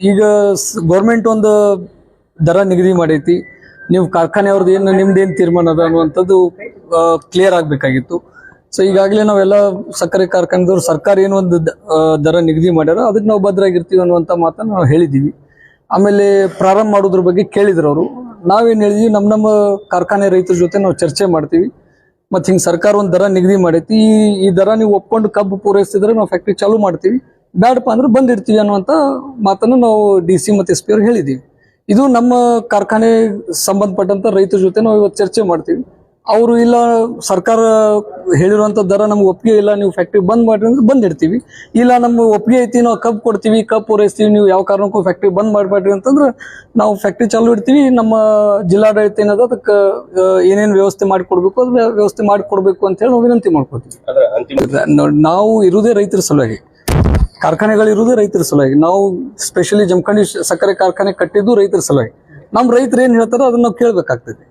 ಈಗ ಗೌರ್ಮೆಂಟ್ ಒಂದು ದರ ನಿಗದಿ ಮಾಡೈತಿ. ನೀವು ಕಾರ್ಖಾನೆಯವ್ರದ್ದು ಏನು, ನಿಮ್ದು ಏನು ತೀರ್ಮಾನ ಅದ ಅನ್ನುವಂಥದ್ದು ಕ್ಲಿಯರ್ ಆಗಬೇಕಾಗಿತ್ತು. ಸೊ ಈಗಾಗಲೇ ನಾವೆಲ್ಲ ಸಕ್ಕರೆ ಕಾರ್ಖಾನೆದವ್ರು ಸರ್ಕಾರ ಏನು ಒಂದು ದರ ನಿಗದಿ ಮಾಡ್ಯಾರ ಅದಕ್ಕೆ ನಾವು ಭದ್ರಾಗಿರ್ತೀವಿ ಅನ್ನುವಂಥ ಮಾತನ್ನು ನಾವು ಹೇಳಿದ್ದೀವಿ ಆಮೇಲೆ ಪ್ರಾರಂಭ ಮಾಡೋದ್ರ ಬಗ್ಗೆ ಕೇಳಿದ್ರು ಅವರು. ನಾವೇನು ಹೇಳಿದ್ವಿ ನಮ್ಮ ನಮ್ಮ ಕಾರ್ಖಾನೆ ರೈತರ ಜೊತೆ ನಾವು ಚರ್ಚೆ ಮಾಡ್ತೀವಿ. ಮತ್ತು ಹಿಂಗೆ ಸರ್ಕಾರ ಒಂದು ದರ ನಿಗದಿ ಮಾಡೈತಿ. ಈ ಈ ದರ ನೀವು ಒಪ್ಕೊಂಡು ಕಬ್ಬು ಪೂರೈಸಿದ್ರೆ ನಾವು ಫ್ಯಾಕ್ಟ್ರಿ ಚಾಲೂ ಮಾಡ್ತೀವಿ. ಬೇಡಪ್ಪ ಅಂದ್ರೆ ಬಂದಿರ್ತೀವಿ ಅನ್ನುವಂಥ ಮಾತನ್ನು ನಾವು ಡಿ ಸಿ ಮತ್ತು ಎಸ್ ಪಿ ಅವ್ರಿಗೆ ಹೇಳಿದ್ದೀವಿ ಇದು ನಮ್ಮ ಕಾರ್ಖಾನೆ ಸಂಬಂಧಪಟ್ಟಂತ ರೈತರ ಜೊತೆ ನಾವು ಇವತ್ತು ಚರ್ಚೆ ಮಾಡ್ತೀವಿ. ಅವರು ಇಲ್ಲ ಸರ್ಕಾರ ಹೇಳಿರುವಂತ ದರ ನಮ್ಗೆ ಒಪ್ಪಿಗೆ ಇಲ್ಲ ನೀವು ಫ್ಯಾಕ್ಟ್ರಿ ಬಂದ್ ಮಾಡ್ರಿ ಅಂದ್ರೆ ಬಂದಿರ್ತೀವಿ. ಇಲ್ಲ ನಮ್ಮ ಒಪ್ಪಿಗೆ ಐತಿ ನಾವು ಕಬ್ ಕೊಡ್ತೀವಿ ಕಬ್ ಪೂರೈಸ್ತೀವಿ ನೀವು ಯಾವ ಕಾರಣಕ್ಕೂ ಫ್ಯಾಕ್ಟ್ರಿ ಬಂದ್ ಮಾಡ್ಬೇಡ್ರಿ ಅಂತಂದ್ರೆ ನಾವು ಫ್ಯಾಕ್ಟ್ರಿ ಚಾಲೂ ಇಡ್ತೀವಿ. ನಮ್ಮ ಜಿಲ್ಲಾಡಳಿತ ಏನದ ಅದಕ್ಕೆ ಏನೇನು ವ್ಯವಸ್ಥೆ ಮಾಡಿಕೊಡ್ಬೇಕು ಅದು ವ್ಯ- ವ್ಯವಸ್ಥೆ ಮಾಡಿಕೊಡ್ಬೇಕು ಅಂತ ಹೇಳಿ ನಾವು ವಿನಂತಿ ಮಾಡ್ಕೊತೀವಿ ನಾವು ಇರುವುದೇ ರೈತರ ಸಲುವಾಗಿ. ಕಾರ್ಖಾನೆಗಳು ಇರುವುದೇ ರೈತರ ಸಲುವಾಗಿ. ನಾವು ಸ್ಪೆಷಲಿ ಜಮಖಂಡಿ ಸಕ್ಕರೆ ಕಾರ್ಖಾನೆ ಕಟ್ಟಿದ್ದು ರೈತರ ಸಲುವಾಗಿ. ನಮ್ಮ ರೈತರು ಏನ್ ಹೇಳ್ತಾರೋ ಅದನ್ನ ನಾವು ಕೇಳಬೇಕಾಗ್ತದೆ.